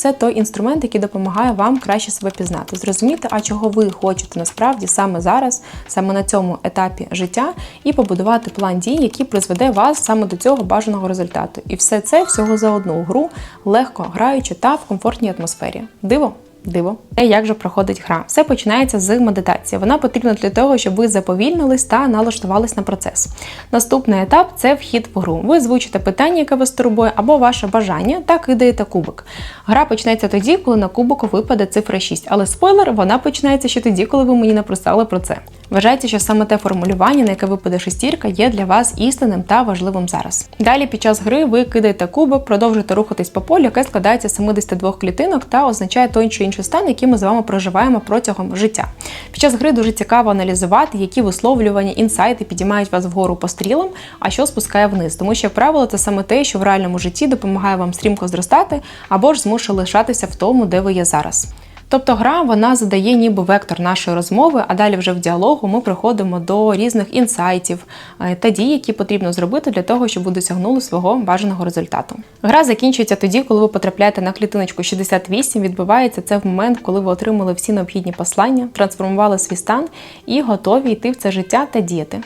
це той інструмент, який допомагає вам краще себе пізнати, зрозуміти, а чого ви хочете насправді саме зараз, саме на цьому етапі життя, і побудувати план дій, який призведе вас саме до цього бажаного результату. І все це всього за одну гру, легко граючи та в комфортній атмосфері. Диво? Диво. Те, як же проходить гра. Все починається з медитації. Вона потрібна для того, щоб ви заповільнились та налаштувались на процес. Наступний етап це вхід в гру. Ви звучите питання, яке вас турбує, або ваше бажання, та кидаєте кубик. Гра почнеться тоді, коли на кубок випаде цифра 6. Але спойлер, вона починається ще тоді, коли ви мені написали про це. Вважається, що саме те формулювання, на яке випаде шестірка, є для вас істинним та важливим зараз. Далі під час гри ви кидаєте кубик, продовжуєте рухатись по полю, яке складається з 72 клітинок та означає той чи інший стан, який ми з вами проживаємо протягом життя. Під час гри дуже цікаво аналізувати, які висловлювання, інсайти підіймають вас вгору по стрілам, а що спускає вниз. Тому що, як правило, це саме те, що в реальному житті допомагає вам стрімко зростати або ж змушує лишатися в тому, де ви є зараз. Тобто гра вона задає ніби вектор нашої розмови, а далі вже в діалогу ми приходимо до різних інсайтів е, та дій, які потрібно зробити для того, щоб ви досягнули свого бажаного результату. Гра закінчується тоді, коли ви потрапляєте на клітиночку 68. Відбувається це в момент, коли ви отримали всі необхідні послання, трансформували свій стан і готові йти в це життя та діяти.